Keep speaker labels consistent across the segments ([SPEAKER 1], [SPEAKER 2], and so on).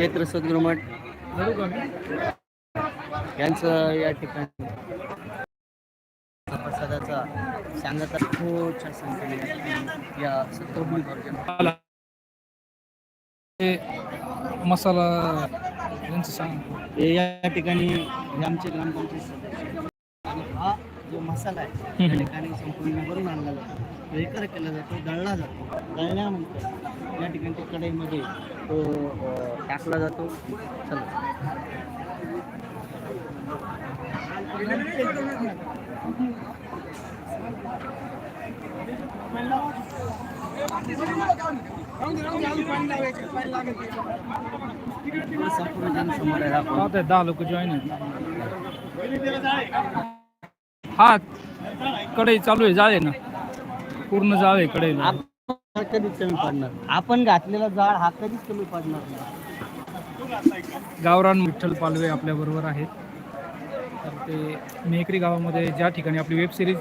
[SPEAKER 1] क्षेत्र सद्गुरुमठ यांचं या ठिकाणी प्रसादाचा सांगत खूपच्या संख्येने या
[SPEAKER 2] मसाला यांचं सांग.
[SPEAKER 1] या ठिकाणी आमचे ग्रामपंचायत आणि हा जो मसाला आहे या ठिकाणी संपूर्ण भरून आणला जातो. तो एकर केला जातो दळला जातो. दळल्यानंतर या ठिकाणी तो कढईमध्ये तो टाकला जातो. चला.
[SPEAKER 2] दहा लोक जॉईन हा कढई चालू आहे जाळे ना. पूर्ण जाळ आहे कढईला.
[SPEAKER 1] कधीच कमी पडणार आपण घातलेला जाळ हा कधीच कमी पडणार नाही.
[SPEAKER 2] गावरान विठ्ठल पालवे आपल्या बरोबर आहेत. तर ते मेकरी गावामध्ये ज्या ठिकाणी आपली वेब सिरीज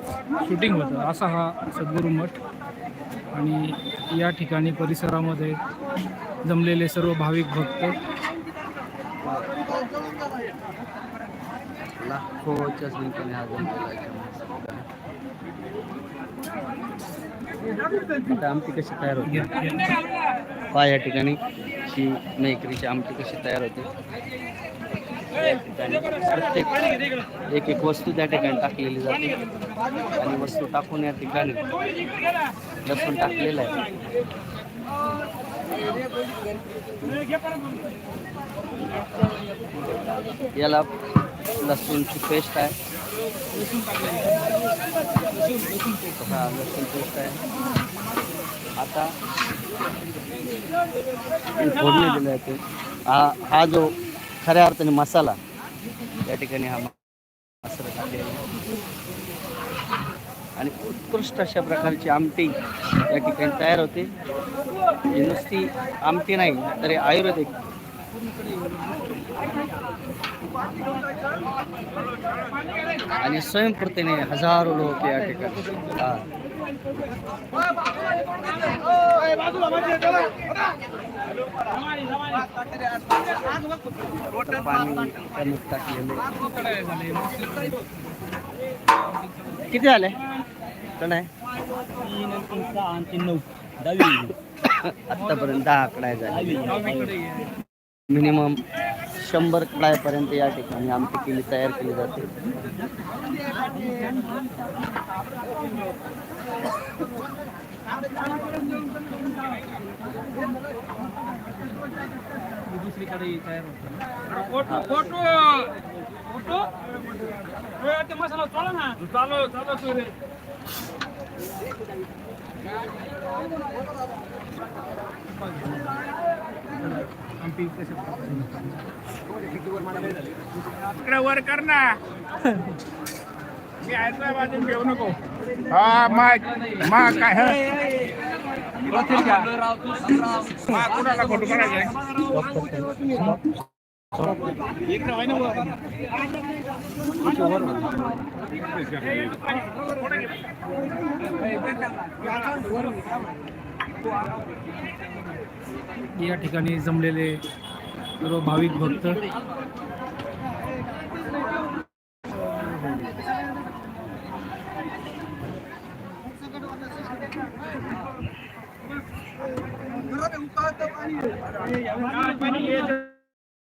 [SPEAKER 2] शूटिंग होतं असा हा सद्गुरू मठ. आणि या ठिकाणी परिसरामध्ये जमलेले सर्व भाविक भक्त.
[SPEAKER 1] लाखोच्या संख्येने हा जमलेला आहे आता आमटी कशी तयार होते? पहा या ठिकाणी ही मेकरीची आमटी कशी तयार होते? या ठिकाणी प्रत्येक एक एक वस्तू त्या ठिकाणी टाकलेली जाते. आणि वस्तू टाकून या ठिकाणी लसूण टाकलेलं आहे. याला लसूणची पेस्ट आहे. हा लसूण पेस्ट आहे. आता फोडणी दिलं आहे हा हा जो खऱ्या अर्थाने मसाला या ठिकाणी हा मसाला टाकलेला आणि उत्कृष्ट अशा प्रकारची आमटी या ठिकाणी तयार होते. नुसती आमटी नाही तरी आयुर्वेदिक आणि स्वयंपूर्तीने हजारो लोक या ठिकाणी. पाणी किती झाले? आहे. आतापर्यंत दहा कडाय झाले. मिनिमम शंभर कडायपर्यंत या ठिकाणी आमटी केली तयार केली जाते.
[SPEAKER 2] दुसरीकडे
[SPEAKER 3] वर कर ना. मी ऐकतोय बाजून घेऊ नको. हा मग मग काय मग कुणाला फोटो करायचंय इकडे आहे ना
[SPEAKER 2] या ठिकाणी जमलेले सर्व भाविक भक्त
[SPEAKER 3] पाणी